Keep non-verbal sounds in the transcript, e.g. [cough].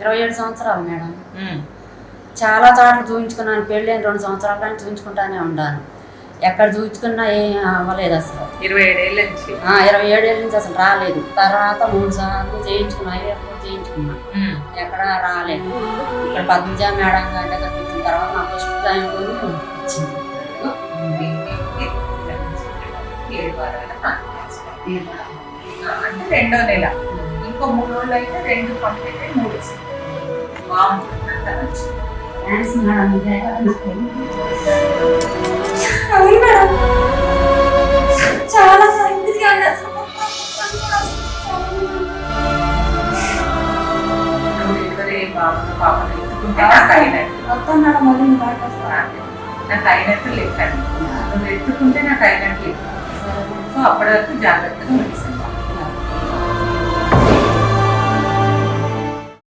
ఇరవై ఏడు సంవత్సరాలు మేడం. చాలా చోట్ల చూపించుకున్నాను పెళ్ళైన రెండు సంవత్సరాల కానీ చూపించుకుంటానే ఉన్నాను. ఎక్కడ చూపించుకున్నా ఏం అవ్వలేదు అసలు. ఇరవై ఏడేళ్ళ నుంచి? ఇరవై ఏడేళ్ళ నుంచి అసలు రాలేదు. తర్వాత మూడు సార్లు చేయించుకున్నా ఐవీఎఫ్ కూడా చేయించుకున్నా. ఉమ్. ఎక్కడా రాలేదు. ఇక్కడ పద్మజ మేడం గారి దగ్గరికి వచ్చిన తర్వాత నా ఫస్ట్ టైంలో వచ్చింది. అంటే రెండో నెల. ఇంకో మూడు రోజులు అయితే రెండు అయ్యి మూడు అంతా. థ్యాంక్స్ మేడం అవును చాలా సంగతిగా అసలు పాపను ఎత్తుకుంటే మొత్తం [laughs] మేడం మళ్ళీ వస్తా. నాకు అయినట్టు లెక్క నువ్వు ఎత్తుకుంటే నాకు అయినట్టు లెక్క సో అప్పటి వరకు జాగ్రత్తగా మెడిసిన్